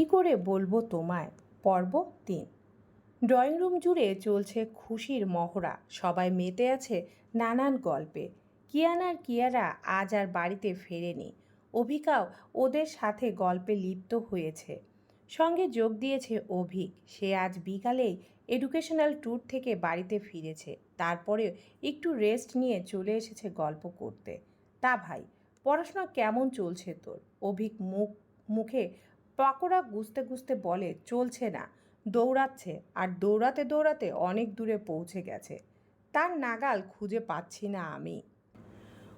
কি করে বলব তোমায়? পর্ব তিন। ড্রয়িং রুম জুড়ে চলছে খুশির মহড়া। সবাই মেতে আছে নানান গল্পে। কিয়ানার কিয়ারা আজ আর বাড়িতে ফেরেনি। অভিকাও ওদের সাথে গল্পে লিপ্ত হয়েছে। সঙ্গে যোগ দিয়েছে অভিক। সে আজ বিকালেই এডুকেশনাল ট্যুর থেকে বাড়িতে ফিরেছে। তারপরে একটু রেস্ট নিয়ে চলে এসেছে গল্প করতে। তা ভাই, পড়াশোনা কেমন চলছে তোর? অভিক মুখ, মুখে পাকোড়া গুছতে গুছতে বলে, চলছে না। দৌড়াচ্ছে। আর দৌড়াতে দৌড়াতে অনেক দূরে পৌঁছে গেছে। তার নাগাল খুঁজে পাচ্ছি না আমি।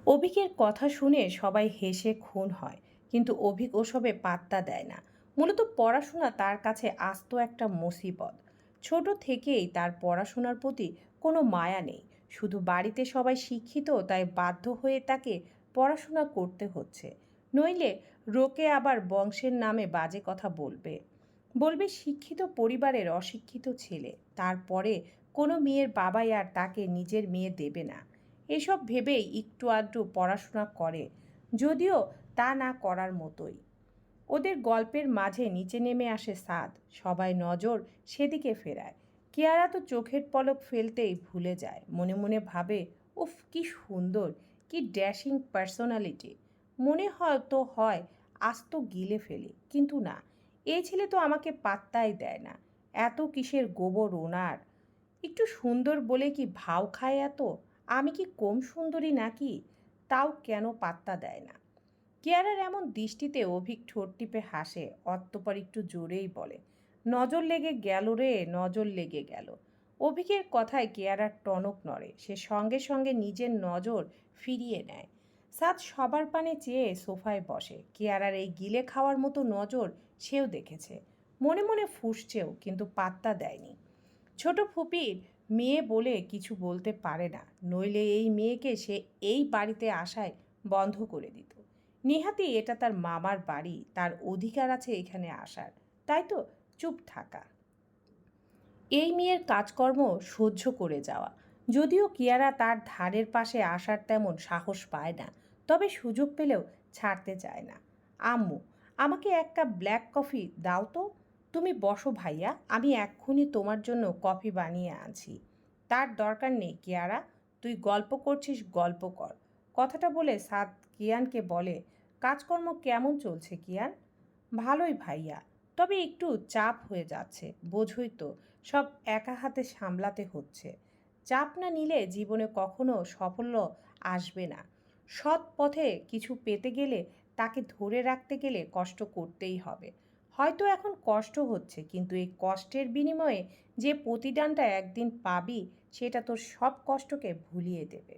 অভিকের কথা শুনে সবাই হেসে খুন হয়, কিন্তু অভিক ওসবে পাত্তা দেয় না। মূলত পড়াশোনা তার কাছে আস্ত একটা মুসিবত। ছোট থেকেই তার পড়াশোনার প্রতি কোনো মায়া নেই। শুধু বাড়িতে সবাই শিক্ষিত, তাই বাধ্য হয়ে তাকে পড়াশোনা করতে হচ্ছে। নইলে রোকে আবার বংশের নামে বাজে কথা বলবে। বলবে, শিক্ষিত পরিবারের অশিক্ষিত ছেলে। তারপরে কোনো মেয়ের বাবাই আর তাকে নিজের মেয়ে দেবে না। এসব ভেবেই একটু আধটু পড়াশোনা করে। যদিও তা না করার মতোই। ওদের গল্পের মাঝে নিচে নেমে আসে সাদ। সবাই নজর সেদিকে ফেরায়। কেয়ারা তো চোখের পলক ফেলতেই ভুলে যায়। মনে মনে ভাবে, উফ, কি সুন্দর, কি ড্যাশিং পার্সোনালিটি। মনে হয় তো হয় আস্ত গিলে ফেলি। কিন্তু না, এই ছেলে তো আমাকে পাত্তাই দেয় না। এত কিসের গোবর ওনার? একটু সুন্দর বলে কি ভাও খায় এত? আমি কি কম সুন্দরী নাকি? তাও কেন পাত্তা দেয় না? কেয়ারার এমন দৃষ্টিতে অভিক ঠোঁট টিপে হাসে অত্যপর একটু জোরেই বলে, নজর লেগে গেল রে, নজর লেগে গেল। অভিকের কথায় কেয়ারার টনক নড়ে, সে সঙ্গে সঙ্গে নিজের নজর ফিরিয়ে নেয়। সাদ সবার পানে চেয়ে সোফায় বসে। কেয়ারার এই গিলে খাওয়ার মতো নজর সেও দেখেছে। মনে মনে ফুসছেও, কিন্তু পাত্তা দেয়নি। ছোট ফুপির মেয়ে বলে কিছু বলতে পারে না, নইলে এই মেয়েকে সে এই বাড়িতে আসায় বন্ধ করে দিত। নিহাতি, এটা তার মামার বাড়ি, তার অধিকার আছে এখানে আসার। তাই তো চুপ থাকা। এই মেয়ের কাজকর্ম সহ্য করে যাওয়া। যদিও কিয়ারা তার ধারের পাশে আসার তেমন সাহস পায় না তবে সুযোগ পেলেও ছাড়তে চায় না। আম্মু, আমাকে এক কাপ ব্ল্যাক কফি দাও তো। তুমি বসো ভাইয়া, আমি এক্ষুনি তোমার জন্য কফি বানিয়ে আনছি। তার দরকার নেই, কিয়ারা। তুই গল্প করছিস, গল্প কর। কথাটা বলে সাদ কিয়ানকে বলে, কাজকর্ম কেমন চলছে কিয়ান? ভালোই ভাইয়া, তবে একটু চাপ হয়ে যাচ্ছে, বোঝই তো, সব একা হাতে সামলাতে হচ্ছে। চাপ না নিলে জীবনে কখনো সাফল্য আসবে না। সৎ পথে কিছু পেতে গেলে তাকে ধরে রাখতে গেলে কষ্ট করতেই হবে। হয়তো এখন কষ্ট হচ্ছে, কিন্তু এই কষ্টের বিনিময়ে যে প্রতিদানটা একদিন পাবি, সেটা তোর সব কষ্টকে ভুলিয়ে দেবে।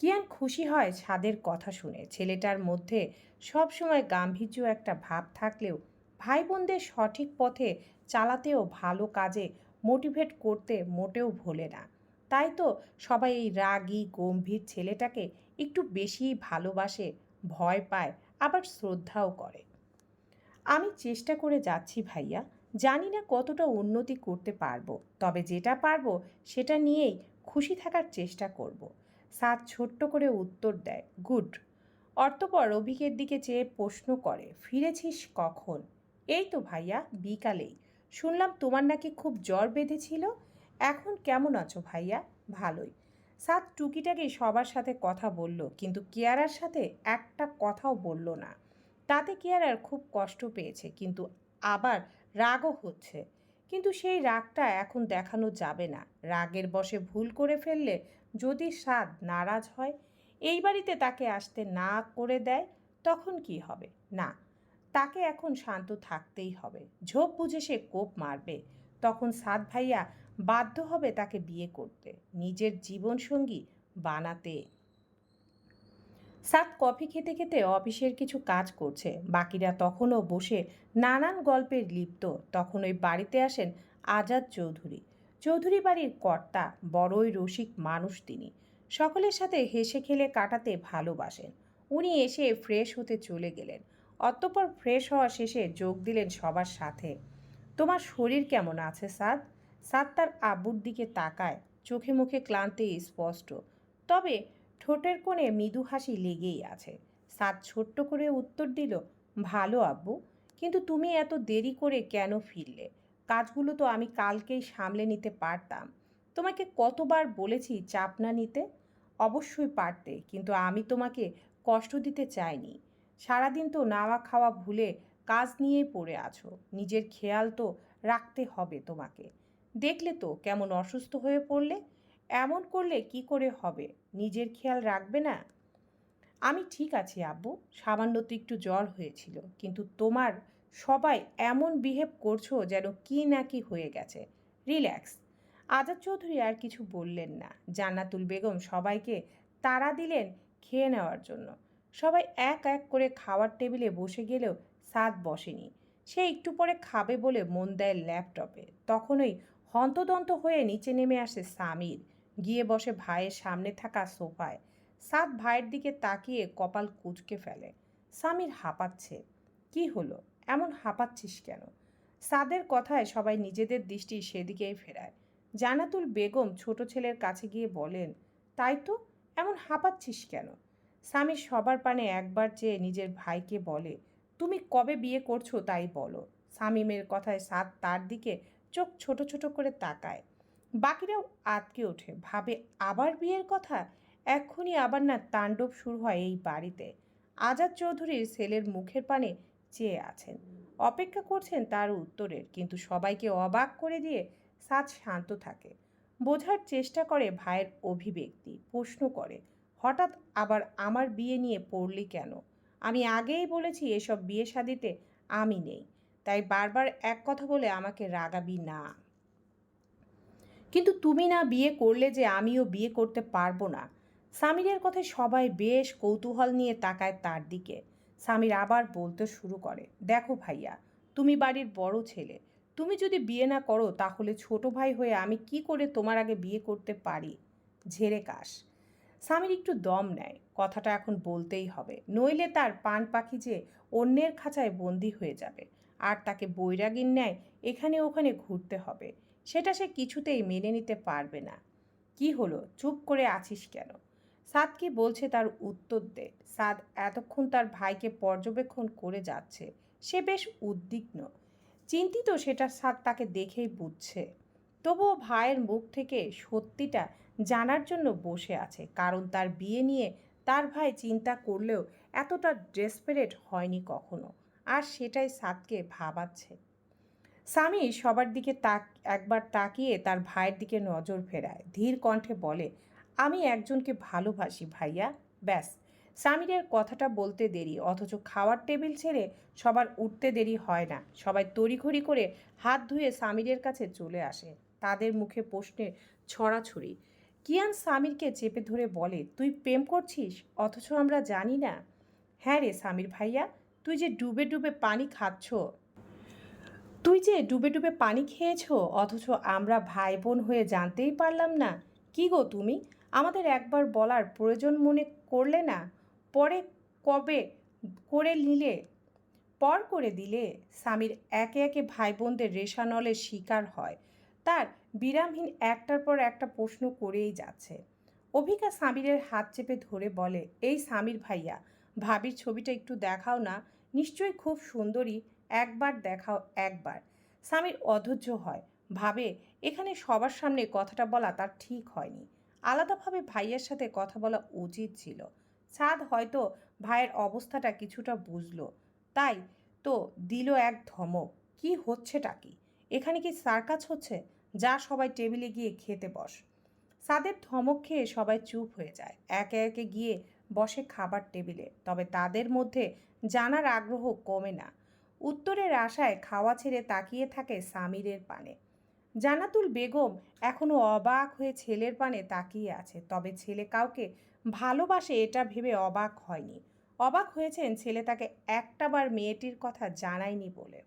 কিয়ান খুশি হয় ছাদের কথা শুনে। ছেলেটার মধ্যে সবসময় গাম্ভীর্য একটা ভাব থাকলেও ভাই বোনদের সঠিক পথে চালাতেও ভালো কাজে মোটিভেট করতে মোটেও ভোলে না। তাই তো সবাই এই রাগী, গম্ভীর ছেলেটাকে একটু বেশিই ভালোবাসে, ভয় পায়, আবার শ্রদ্ধাও করে। আমি চেষ্টা করে যাচ্ছি ভাইয়া, জানি না কতটা উন্নতি করতে পারব, তবে যেটা পারব সেটা নিয়েই খুশি থাকার চেষ্টা করব। সাদ ছোট্ট করে উত্তর দেয়, গুড। অর্থপর অভিকের দিকে চেয়ে প্রশ্ন করে, ফিরেছিস কখন? এই তো ভাইয়া, বিকালেই। শুনলাম তোমার নাকি খুব জ্বর বেঁধেছিল। এখন কেমন আছো ভাইয়া? ভালোই। সাত টুকিটাকি সবার সাথে কথা বলল, কিন্তু কেয়ারার সাথে একটা কথাও বলল না। তাতে কেয়ারার খুব কষ্ট পেয়েছে, কিন্তু আবার রাগও হচ্ছে। কিন্তু সেই রাগটা এখন দেখানো যাবে না। রাগের বসে ভুল করে ফেললে যদি সাদ নারাজ হয়, এই বাড়িতে তাকে আসতে না করে দেয়, তখন কি হবে? না, তাকে এখন শান্ত থাকতেই হবে। ঝোপ বুঝে সে কোপ মারবে। তখন সাদ ভাইয়া বাধ্য হবে তাকে বিয়ে করতে। নিজের জীবনসঙ্গী বানাতে। সাত কফি খেতে খেতে অফিসের কিছু কাজ করছে। বাকিরা তখনও বসে নানান গল্পের লিপ্ত। তখন ওই বাড়িতে আসেন আজাদ চৌধুরী। চৌধুরী বাড়ির কর্তা, বড়ই রসিক মানুষ তিনি। সকলের সাথে হেসে খেলে কাটাতে ভালোবাসেন। উনি এসে ফ্রেশ হতে চলে গেলেন। অতঃপর ফ্রেশ হওয়া শেষে যোগ দিলেন সবার সাথে। তোমার শরীর কেমন আছে সাদ? সাদ তার আব্বুর দিকে তাকায়, চোখে মুখে ক্লান্তি স্পষ্ট। তবে ঠোঁটের কোণে মৃদু হাসি লেগেই আছে। সাদ ছোট্ট করে উত্তর দিল, ভালো, আব্বু। কিন্তু তুমি এত দেরি করে কেন ফিরলে? কাজগুলো তো আমি কালকেই সামলে নিতে পারতাম। তোমাকে কতবার বলেছি চাপ না নিতে? অবশ্যই পারতে, কিন্তু আমি তোমাকে কষ্ট দিতে চাইনি। সারাদিন তো নাওয়া খাওয়া ভুলে কাজ নিয়েই পড়ে আছো। নিজের খেয়াল তো রাখতে হবে তোমাকে। দেখলে তো কেমন অসুস্থ হয়ে পড়লে, এমন করলে কি করে হবে? নিজের খেয়াল রাখবে না? আমি ঠিক আছি আব্বু, সামান্য তো একটু জ্বর হয়েছিল, কিন্তু তোমার সবাই এমন বিহেভ করছ যেন কি না কি হয়ে গেছে। রিল্যাক্স আজাদ চৌধুরী আর কিছু বললেন না। জান্নাতুল বেগম সবাইকে তাড়া দিলেন খেয়ে নেওয়ার জন্য। সবাই এক এক করে খাওয়ার টেবিলে বসে গেলেও সাদ বসেনি। সে একটু পরে খাবে বলে মন দেয় ল্যাপটপে। তখনই হন্তদন্ত হয়ে নিচে নেমে আসে সামির। গিয়ে বসে ভাইয়ের সামনে থাকা সোফায়। সাদ ভাইয়ের দিকে তাকিয়ে কপাল কুচকে ফেলে। সামির হাঁপাচ্ছে। কি হলো? এমন হাঁপাচ্ছিস কেন? সাদের কথায় সবাই নিজেদের দৃষ্টি সেদিকেই ফেরায়। জানাতুল বেগম ছোট ছেলের কাছে গিয়ে বলেন, তাই তো? এমন হাঁপাচ্ছিস কেন? স্বামীর সবার পানে একবার চেয়ে নিজের ভাইকে বলে, তুমি কবে বিয়ে করছ তাই বলো। শামীমের কথায় সাদ তার দিকে চোখ ছোট ছোট করে তাকায়। বাকিরাও আটকে ওঠে। ভাবে, আবার বিয়ের কথা? এক্ষুনি আবার না তাণ্ডব শুরু হয় এই বাড়িতে। আজাদ চৌধুরীর ছেলের মুখের পানে চেয়ে আছেন। অপেক্ষা করছেন তার উত্তরের, কিন্তু সবাইকে অবাক করে দিয়ে সাজ শান্ত থাকে। বোঝার চেষ্টা করে ভাইয়ের অভিব্যক্তি, প্রশ্ন করে, হঠাৎ আবার আমার বিয়ে নিয়ে পড়লি কেন? আমি আগেই বলেছি এসব বিয়ে শাদিতে আমি নেই। তাই বারবার এক কথা বলে আমাকে রাগাবি না। কিন্তু তুমি না বিয়ে করলে যে আমিও বিয়ে করতে পারব না। সামিরের কথায় সবাই বেশ কৌতূহল নিয়ে তাকায় তার দিকে। সামির আবার বলতে শুরু করে, দেখো ভাইয়া, তুমি বাড়ির বড় ছেলে। তুমি যদি বিয়ে না করো তাহলে ছোট ভাই হয়ে আমি কি করে তোমার আগে বিয়ে করতে পারি? ঝেড়ে কাশ। স্বামীর একটু দম নেয়, কথাটা এখন বলতেই হবে। নইলে তার পান পাখি যে অন্যের খাঁচায় বন্দি হয়ে যাবে। আর তাকে বৈরাগীর ন্যায় এখানে ওখানে ঘুরতে হবে। সেটা সে কিছুতেই মেনে নিতে পারবে না। কি হলো? চুপ করে আছিস কেন? সাদ কি বলছে তার উত্তর দে। সাদ এতক্ষণ তার ভাইকে পর্যবেক্ষণ করে যাচ্ছে। সে বেশ উদ্বিগ্ন। চিন্তিত সেটা সাদ তাকে দেখেই বুঝছে। তবুও ভাইয়ের মুখ থেকে সত্যিটা জানার জন্য বসে আছে। কারণ তার বিয়ে নিয়ে তার ভাই চিন্তা করলেও এতটা ডেসপারেট হয়নি কখনো। আর সেটাই সাদকে ভাবাচ্ছে। স্বামী সবার দিকে তাক, একবার তাকিয়ে তার ভাইয়ের দিকে নজর ফেরায়। ধীর কণ্ঠে বলে, আমি একজনকে ভালোবাসি ভাইয়া। ব্যাস। স্বামীরের কথাটা বলতে দেরি, অথচ খাওয়ার টেবিল ছেড়ে সবার উঠতে দেরি হয় না। সবাই তড়িঘড়ি করে হাত ধুয়ে স্বামীরের কাছে চলে আসে। তাদের মুখে প্রশ্নের ছড়াছড়ি। কিয়ান স্বামীরকে চেপে ধরে বলে, তুই প্রেম করছিস? অথচ আমরা জানি না? হ্যাঁ রে স্বামীর ভাইয়া। তুই যে ডুবে ডুবে পানি খাচ্ছ, তুই যে ডুবে ডুবে পানি খেয়েছো, অথচ আমরা ভাই বোন হয়ে জানতেই পারলাম না। কি গো তুমি? আমাদের একবার বলার প্রয়োজন মনে করলে না? পরে কবে করে নিলে? পর করে দিলে? স্বামীর একে একে ভাই বোনদের রেশানলের শিকার হয়। তার বিরামহীন একটার পর একটা প্রশ্ন করেই যাচ্ছে। অভিকা সামিরের হাত চেপে ধরে বলে, এই সামির ভাইয়া ভাবির ছবিটা একটু দেখাও না, নিশ্চয়ই খুব সুন্দরী, একবার দেখাও একবার। স্বামীর অধৈর্য হয়। ভাবে, এখানে সবার সামনে কথাটা বলা তার ঠিক হয়নি। আলাদাভাবে ভাইয়ের সাথে কথা বলা উচিত ছিল। সাদ হয়তো ভাইয়ের অবস্থাটা কিছুটা বুঝলো। তাই তো দিল এক ধমক। কি হচ্ছেটা কি? এখানে কি সার্কাস হচ্ছে? যা সবাই টেবিলে গিয়ে খেতে বস। সাদের ধমক খেয়ে সবাই চুপ হয়ে যায়। একে একে গিয়ে বসে খাবার টেবিলে, তবে তাদের মধ্যে জানার আগ্রহ কমে না। উত্তরের আশায় খাওয়া ছেড়ে তাকিয়ে থাকে সামিরের পানে। জানাতুল বেগম এখনও অবাক হয়ে ছেলের পানে তাকিয়ে আছে, তবে ছেলে কাউকে ভালোবাসে এটা ভেবে অবাক হয়নি। অবাক হয়েছেন ছেলে তাকে একটাবার মেয়েটির কথা জানায়নি বলে।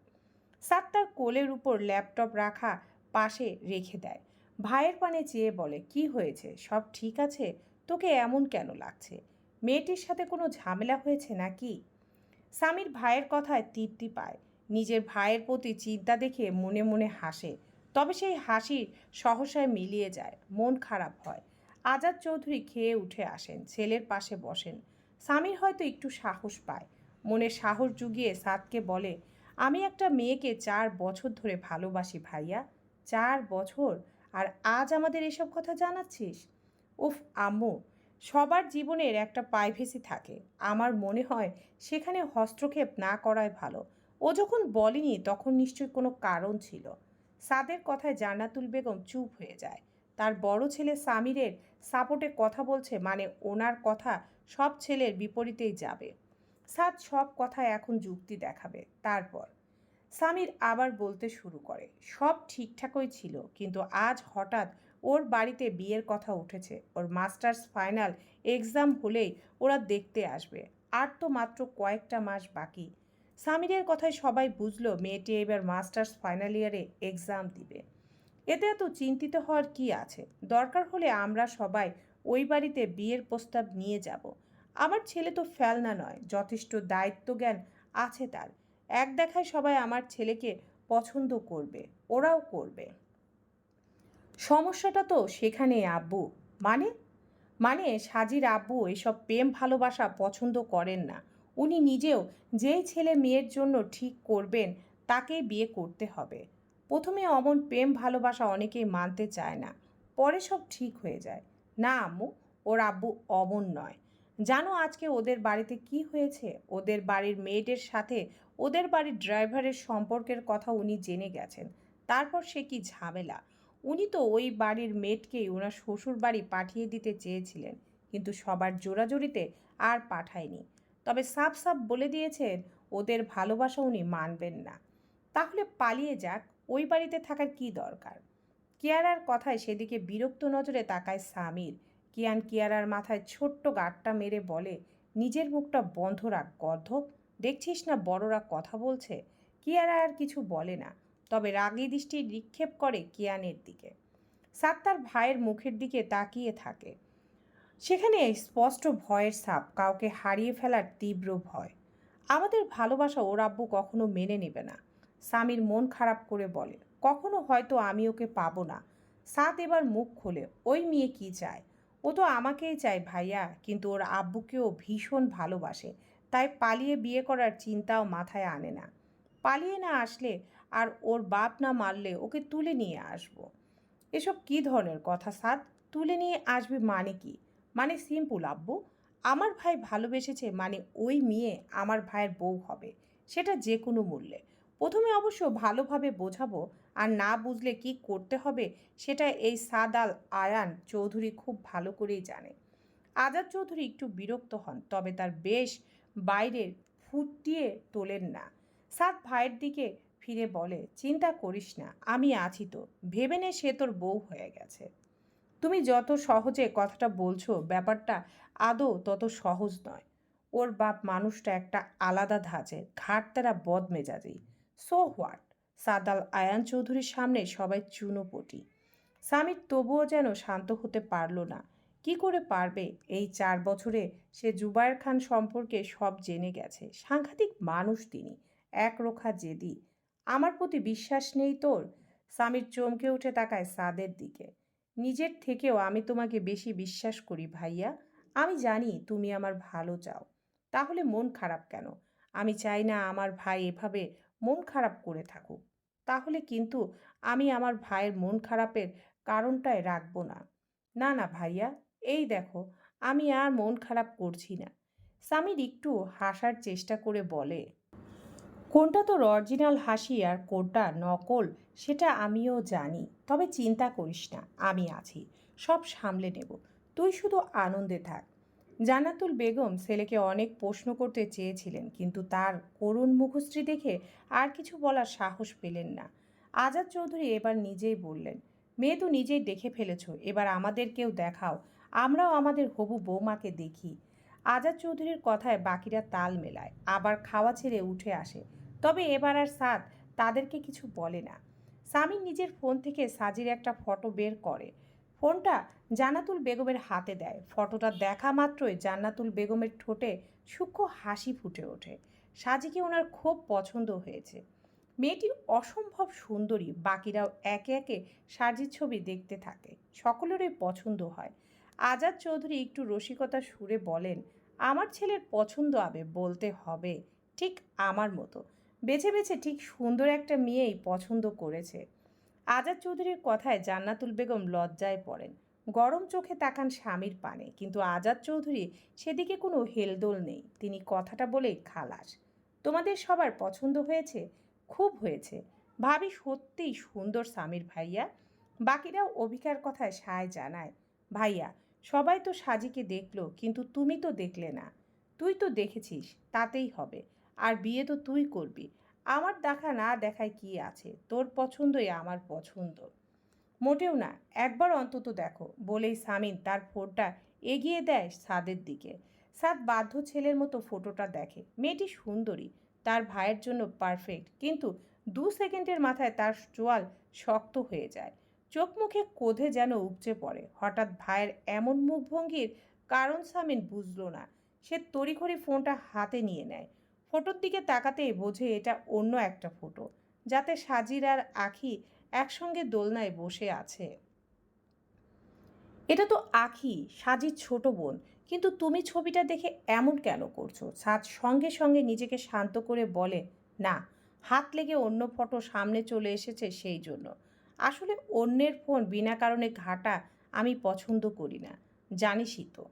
সাত তার কোলের উপর ল্যাপটপ রাখা পাশে রেখে দেয়। ভাইয়ের পানে চেয়ে বলে, কি হয়েছে? সব ঠিক আছে? তোকে এমন কেন লাগছে? মেয়েটির সাথে কোনো ঝামেলা হয়েছে নাকি? স্বামীর ভাইয়ের কথায় তৃপ্তি পায়। নিজের ভাইয়ের প্রতি চিন্তা দেখে মনে মনে হাসে। তবে সেই হাসির সহসায় মিলিয়ে যায়, মন খারাপ হয়। আজাদ চৌধুরী খেয়ে উঠে আসেন, ছেলের পাশে বসেন। স্বামীর হয়তো একটু সাহস পায়। মনে সাহস জুগিয়ে সাদকে বলে, আমি একটা মেয়েকে চার বছর ধরে ভালোবাসি ভাইয়া। চার বছর? আর আজ আমাদের এসব কথা জানাচ্ছিস? উফ, আম্মু সবার জীবনের একটা প্রাইভেসি থাকে। আমার মনে হয় সেখানে হস্তক্ষেপ না করাই ভালো। ও যখন বলেনি তখন নিশ্চয়ই কোনো কারণ ছিল। সাদের কথায় জান্নাতুল বেগম চুপ হয়ে যায়। তার বড় ছেলে সামিরের সাপোর্টে কথা বলছে মানে ওনার কথা সব ছেলের বিপরীতেই যাবে। সাদ সব কথায় এখন যুক্তি দেখাবে। তারপর সামির আবার বলতে শুরু করে। সব ঠিকঠাকই ছিল, কিন্তু আজ হঠাৎ ওর বাড়িতে বিয়ের কথা উঠেছে। ওর মাস্টার্স ফাইনাল এক্সাম হলেই ওরা দেখতে আসবে। আর তো মাত্র কয়েকটা মাস বাকি। সামিরের কথায় সবাই বুঝলো মেয়েটি এবার মাস্টার্স ফাইনাল ইয়ারে এক্সাম দিবে। এতে এত চিন্তিত হওয়ার কি আছে? দরকার হলে আমরা সবাই ওই বাড়িতে বিয়ের প্রস্তাব নিয়ে যাব। আমার ছেলে তো ফেলনা নয়, যথেষ্ট দায়িত্বজ্ঞান আছে তার। এক দেখায় সবাই আমার ছেলেকে পছন্দ করবে, ওরাও করবে। সমস্যাটা তো সেখানে আব্বু। মানে? মানে সাজির আব্বু এসব প্রেম ভালোবাসা পছন্দ করেন না। উনি নিজেও যেই ছেলে মেয়ের জন্য ঠিক করবেন, তাকেই বিয়ে করতে হবে। প্রথমে অমন প্রেম ভালোবাসা অনেকেই মানতে চায় না। পরে সব ঠিক হয়ে যায়। না আম্মু, ওর আব্বু অমন নয়। জানো আজকে ওদের বাড়িতে কি হয়েছে? ওদের বাড়ির মেয়েদের সাথে ওদের বাড়ির ড্রাইভারের সম্পর্কের কথা উনি জেনে গেছেন। তারপর সে কি ঝামেলা? উনি তো ওই বাড়ির মেয়েটকেই ওনার শ্বশুর বাড়ি পাঠিয়ে দিতে চেয়েছিলেন, কিন্তু সবার জোরাজোরিতে আর পাঠায়নি। তবে সাফ সাফ বলে দিয়েছেন, ওদের ভালোবাসা উনি মানবেন না। তাহলে পালিয়ে যাক, ওই বাড়িতে থাকার কি দরকার? কিয়ারার কথায় সেদিকে বিরক্ত নজরে তাকায় সামির। কিয়ান কিয়ারার মাথায় ছোট্ট গাঁটটা মেরে বলে, নিজের মুখটা বন্ধ রাখ গর্ধপ দেখছিস না বড়রা কথা বলছে? কিয়ারা আর কিছু বলে না। তবে রাগী দৃষ্টি নিক্ষেপ করে কিয়ানের দিকে। সাত তার ভাইয়ের মুখের দিকে তাকিয়ে থাকে। সেখানে স্পষ্ট ভয়ের ছাপ কাউকে হারিয়ে ফেলার তীব্র ভয়। আমাদের ভালোবাসা ওর আব্বু কখনো মেনে নেবে না। স্বামীর মন খারাপ করে বলে, কখনো হয়তো আমি ওকে পাবো না। সাত এবার মুখ খোলে, ওই মেয়ে কি চায়? ও তো আমাকেই চায় ভাইয়া, কিন্তু ওর আব্বুকেও ভীষণ ভালোবাসে, তাই পালিয়ে বিয়ে করার চিন্তাও মাথায় আনে না। পালিয়ে না আসলে আর ওর বাপ না মারলে ওকে তুলে নিয়ে আসব। এসব কী ধরনের কথা, সাদ? তুলে নিয়ে আসবে মানে কি? মানে সিম্পল আব্বু। আমার ভাই ভালোবেসেছে মানে ওই মেয়ে আমার ভাইয়ের বউ হবে, সেটা যে কোনো মূল্যে। প্রথমে অবশ্য ভালোভাবে বোঝাবো আর না বুঝলে কি করতে হবে, সেটা এই সাদ আল আয়ান চৌধুরী খুব ভালো করেই জানে। আজাদ চৌধুরী একটু বিরক্ত হন, তবে তার বেশ বাইরের ফুটিয়ে তোলেন না। সাদ ভাইয়ের দিকে ফিরে বলে, চিন্তা করিস না, আমি আছি তো। ভেবে নে সে তোর বউ হয়ে গেছে। তুমি যত সহজে কথাটা বলছো, ব্যাপারটা আদৌ তত সহজ নয়। ওর বাপ মানুষটা একটা আলাদা ধাঁচের ঘাটতারা বদমেজাজি সো হোয়াট সাদাল আয়ান চৌধুরীর সামনে সবাই চুনোপটি। স্বামীর তবুও যেন শান্ত হতে পারল না। কি করে পারবে? এই চার বছরে সে জুবায়ের খান সম্পর্কে সব জেনে গেছে। সাংঘাতিক মানুষ তিনি, একরোখা জেদি। আমার প্রতি বিশ্বাস নেই তোর? স্বামীর চমকে উঠে তাকায় সাদের দিকে। নিজের থেকেও আমি তোমাকে বেশি বিশ্বাস করি ভাইয়া। আমি জানি তুমি আমার ভালো চাও। তাহলে মন খারাপ কেন? আমি চাই না আমার ভাই এভাবে মন খারাপ করে থাকুক। তাহলে কিন্তু আমি আমার ভাইয়ের মন খারাপের কারণটায় রাখব না। না না ভাইয়া, এই দেখো, আমি আর মন খারাপ করছি না। স্বামীর একটু হাসার চেষ্টা করে বলে কোনটা তোর অরিজিনাল হাসি আর কোনটা নকল, সেটা আমিও জানি। তবে চিন্তা করিস না, আমি আছি। সব সামলে নেব। তুই শুধু আনন্দে থাক। জানাতুল বেগম ছেলেকে অনেক প্রশ্ন করতে চেয়েছিলেন, কিন্তু তার করুণ মুখশ্রী দেখে আর কিছু বলার সাহস পেলেন না। আজাদ চৌধুরী এবার নিজেই বললেন, মেয়ে তো নিজেই দেখে ফেলেছ, এবার আমাদেরকেও দেখাও। আমরাও আমাদের হবু বৌমাকে দেখি। আজাদ চৌধুরীর কথায় বাকিরা তাল মেলায়, আবার খাওয়া ছেড়ে উঠে আসে। তবে এবার আর সাদ তাদেরকে কিছু বলে না। সামির নিজের ফোন থেকে সাজির একটা ফটো বের করে। ফোনটা জান্নাতুল বেগমের হাতে দেয়। ফটোটা দেখা মাত্রই জান্নাতুল বেগমের ঠোঁটে সূক্ষ্ম হাসি ফুটে ওঠে। সাজিকে ওনার খুব পছন্দ হয়েছে। মেয়েটি অসম্ভব সুন্দরী, বাকিরাও একে একে সাজির ছবি দেখতে থাকে। সকলেরই পছন্দ হয়। আজাদ চৌধুরী একটু রসিকতা সুরে বলেন, আমার ছেলের পছন্দ হবে বলতে হবে, ঠিক আমার মতো। বেছে বেছে ঠিক সুন্দর একটা মেয়েই পছন্দ করেছে। আজাদ চৌধুরীর কথায় জান্নাতুল বেগম লজ্জায় পড়েন। গরম চোখে তাকান স্বামীর পানে, কিন্তু আজাদ চৌধুরী সেদিকে কোনো হেলদোল নেই। তিনি কথাটা বলেই খালাস। তোমাদের সবার পছন্দ হয়েছে? খুব হয়েছে। ভাবি সত্যিই সুন্দর স্বামীর ভাইয়া। বাকিরাও অভিকার কথায় সায় জানায়, ভাইয়া, সবাই তো সাজিকে দেখল, কিন্তু তুমি তো দেখলে না। তুই তো দেখেছিস, তাতেই হবে। আর বিয়ে তো তুই করবি। আমার দেখা না দেখায় কি আছে? তোর পছন্দই আমার পছন্দ। মোটেও না, একবার অন্তত দেখো, বলেই সামিন তার ফোনটা এগিয়ে দেয় সাদের দিকে। সাদ বাধ্য ছেলের মতো ফটোটা দেখে। মেয়েটি সুন্দরী, তার ভাইয়ের জন্য পারফেক্ট কিন্তু দু সেকেন্ডের মাথায় তার চোয়াল শক্ত হয়ে যায়। চোখ মুখে কোধে যেন উপচে পড়ে। হঠাৎ ভাইয়ের এমন মুখভঙ্গির কারণ সামিন বুঝলো না। সে তড়িঘড়ি ফোনটা হাতে নিয়ে নেয়। ফটোর দিকে তাকাতেই বোঝে এটা অন্য একটা ফটো, যাতে সাজির আর আখি একসঙ্গে দোলনায় বসে আছে। এটা তো আখি, সাজির ছোট বোন, কিন্তু তুমি ছবিটা দেখে এমন কেন করছ? সাজ সঙ্গে সঙ্গে নিজেকে শান্ত করে বলে, না, হাত লেগে অন্য ফটো সামনে চলে এসেছে সেই জন্য। আসলে অন্যের ফোন বিনা কারণে ঘাটা আমি পছন্দ করি না, জানিসই তো।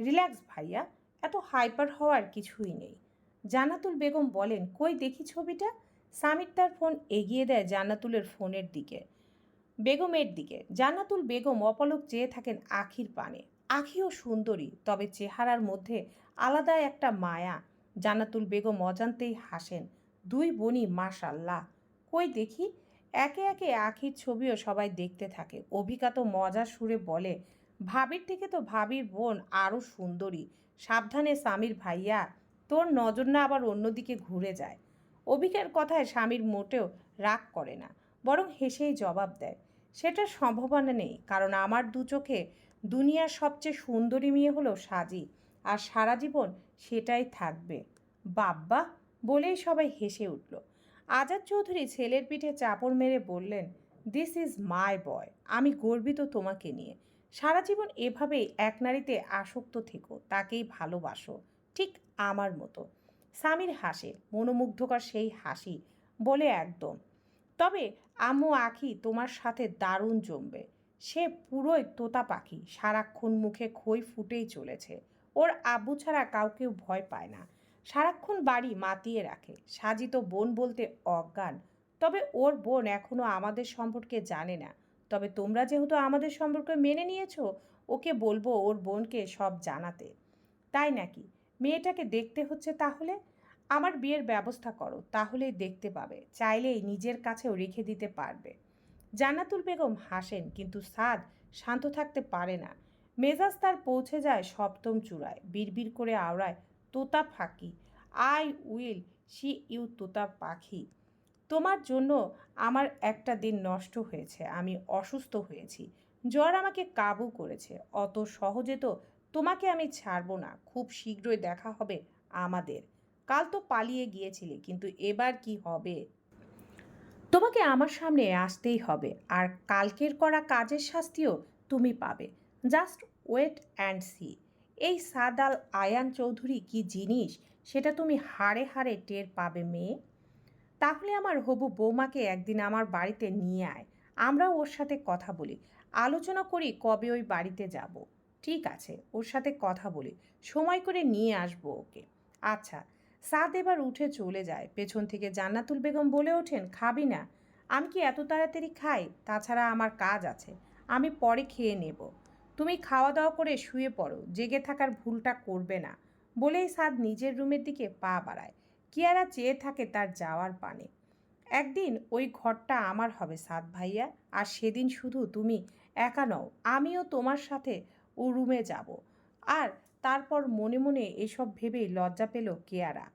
রিল্যাক্স ভাইয়া, এত হাইপার হওয়ার কিছুই নেই। জান্নাতুল বেগম বলেন, কই দেখি ছবিটা? সামির তার ফোন এগিয়ে দেয় জান্নাতুলের ফোনের দিকে, বেগমের দিকে। জান্নাতুল বেগম অপলক চেয়ে থাকেন আখির পানে। আখিও সুন্দরী, তবে চেহারার মধ্যে আলাদা একটা মায়া। জান্নাতুল বেগম অজান্তেই হাসেন, দুই বোনই মাশাল্লাহ কই দেখি? একে একে আখির ছবিও সবাই দেখতে থাকে। অভিজ্ঞত মজার সুরে বলে, ভাবির থেকে তো ভাবির বোন আরও সুন্দরী। সাবধানে স্বামীর ভাইয়া তোর নজর না আবার অন্যদিকে ঘুরে যায়। অভিকের কথায় স্বামীর মোটেও রাগ করে না, বরং হেসেই জবাব দেয়, সেটা সম্ভাবনা নেই, কারণ আমার দু চোখে দুনিয়ার সবচেয়ে সুন্দরী মেয়ে হলো সাজি, আর সারা জীবন সেটাই থাকবে। বাব্বা! বলেই সবাই হেসে উঠল। আজাদ চৌধুরী ছেলের পিঠে চাপড় মেরে বললেন দিস ইজ মাই বয় আমি গর্বিত তোমাকে নিয়ে। সারা জীবন এভাবেই এক নারীতে আসক্ত থেকো, তাকেই ভালোবাসো, ঠিক আমার মতো। স্বামীর হাসে, মনোমুগ্ধকর সেই হাসি বলে একদম। তবে আম্মু আখি তোমার সাথে দারুণ জমবে। সে পুরোই তোতা পাখি, সারাক্ষণ মুখে খই ফুটেই চলেছে। ওর আব্বু ছাড়া কাউকেও ভয় পায় না। সারাক্ষণ বাড়ি মাতিয়ে রাখে। সাজিত বোন বলতে অজ্ঞান। তবে ওর বোন এখনও আমাদের সম্পর্কে জানে না। তবে তোমরা যেহেতু আমাদের সম্পর্কে মেনে নিয়েছো, ওকে বলব ওর বোনকে সব জানাতে। তাই নাকি? মেয়েটাকে দেখতে হচ্ছে তাহলে? আমার বিয়ের ব্যবস্থা করো, তাহলেই দেখতে পাবে। চাইলেই নিজের কাছেও রেখে দিতে পারবে। জান্নাতুল বেগম হাসেন, কিন্তু সাদ শান্ত থাকতে পারে না। মেজাজ তার পৌঁছে যায় সপ্তম চূড়ায়। বিড়বিড় করে আওড়ায়, তোতা ফাঁকি, আই উইল সি ইউ তোতা পাখি। তোমার জন্য আমার একটা দিন নষ্ট হয়েছে, আমি অসুস্থ হয়েছি। জ্বর আমাকে কাবু করেছে, অত সহজে তো তোমাকে আমি ছাড়বো না, খুব শীঘ্রই দেখা হবে আমাদের। কাল তো পালিয়ে গিয়েছিলে, কিন্তু এবার কি হবে? তোমাকে আমার সামনে আসতেই হবে, আর কালকের করা কাজের শাস্তিও তুমি পাবে। Just wait and see. এই সাদাল আয়ান চৌধুরী কি জিনিস, সেটা তুমি হাড়ে হাড়ে টের পাবে মেয়ে? তাহলে আমার হবু বৌমাকে একদিন আমার বাড়িতে নিয়ে আয়, আমরাও ওর সাথে কথা বলি। আলোচনা করি কবে ওই বাড়িতে যাব। ঠিক আছে, ওর সাথে কথা বলি। সময় করে নিয়ে আসব ওকে। আচ্ছা সাদ এবার উঠে চলে যায়। পেছন থেকে জান্নাতুল বেগম বলে ওঠেন, খাবি না। আমি কি এত তাড়াতাড়ি খাই? তাছাড়া আমার কাজ আছে। আমি পরে খেয়ে নেব। তুমি খাওয়া দাওয়া করে শুয়ে পড়ো। জেগে থাকার ভুলটা করবে না। বলেই সাদ নিজের রুমের দিকে পা বাড়ায়। কিয়ারা চেয়ে থাকে তার যাওয়ার পানে। একদিন ওই ঘরটা আমার হবে সাদ ভাইয়া। আর সেদিন শুধু তুমি একা নও। আমিও তোমার সাথে ও রুমে যাব। আর তারপর মনে মনে এসব ভেবেই লজ্জা পেল কেয়ারা।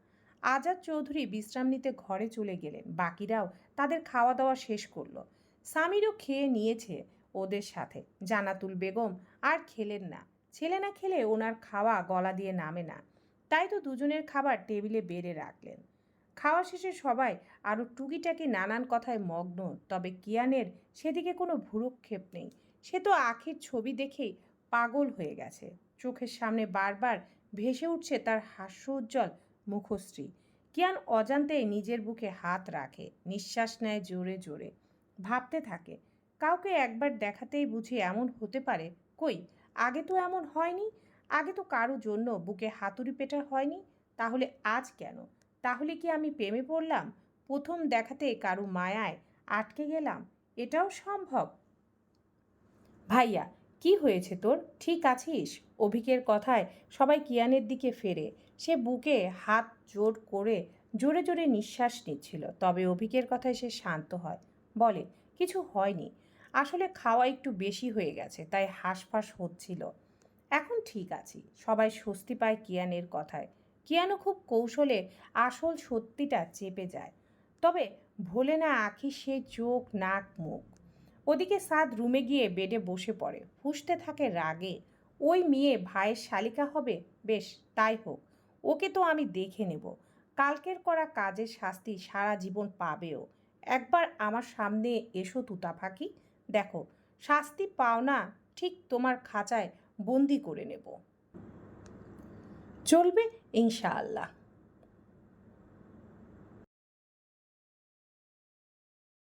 আজাদ চৌধুরী বিশ্রাম নিতে ঘরে চলে গেলেন। বাকিরাও তাদের খাওয়া দাওয়া শেষ করল। স্বামীরও খেয়ে নিয়েছে ওদের সাথে। জানাতুল বেগম আর খেলেন না। ছেলে না খেলে ওনার খাওয়া গলা দিয়ে নামে না। তাই তো দুজনের খাবার টেবিলে বেড়ে রাখলেন। খাওয়া শেষে সবাই আরও টুকিটাকি নানান কথায় মগ্ন। তবে কিয়ানের সেদিকে কোনো ভুরুক্ষেপ নেই। সে তো আখির ছবি দেখেই পাগল হয়ে গেছে। চোখের সামনে বারবার ভেসে উঠছে তার হাস্য উজ্জ্বল মুখশ্রী। কিয়ান অজান্তেই নিজের বুকে হাত রাখে, নিঃশ্বাস নেয় জোরে জোরে। ভাবতে থাকে, কাউকে একবার দেখাতেই বুঝি এমন হতে পারে। কই, আগে তো এমন হয়নি? আগে তো কারও জন্য বুকে হাতুড়ি পেটা হয়নি? তাহলে আজ কেন? তাহলে কি আমি প্রেমে পড়লাম? প্রথম দেখাতে কারও মায়ায় আটকে গেলাম? এটাও সম্ভব? ভাইয়া কি হয়েছে তোর? ঠিক আছিস? অভিকের কথায় সবাই কিয়ানের দিকে ফেরে। সে বুকে হাত জোর করে জোরে জোরে নিঃশ্বাস নিচ্ছিল। তবে অভিকের কথায় সে শান্ত হয়। বলে, কিছু হয়নি। আসলে খাওয়া একটু বেশি হয়ে গেছে, তাই হাঁসফাঁস হচ্ছিল। এখন ঠিক আছি। সবাই স্বস্তি পায় কিয়ানের কথায়। কিয়ানও খুব কৌশলে আসল সত্যিটা চেপে যায়। তবে ভোলে না আঁখি সে চোখ, নাক, মুখ। ওদিকে সাদ রুমে গিয়ে বেডে বসে পড়ে। ফুসতে থাকে রাগে, ওই মেয়ে ভাইয়ের শালিকা হবে? বেশ, তাই হোক, ওকে তো আমি দেখে নেব। কালকের করা কাজের শাস্তি সারা জীবন পাবেও। একবার আমার সামনে এসো তুতা ফাঁকি। দেখো, শাস্তি পাও না, ঠিক তোমার খাঁচায় বন্দি করে নেব। চলবে ইনশাআল্লাহ।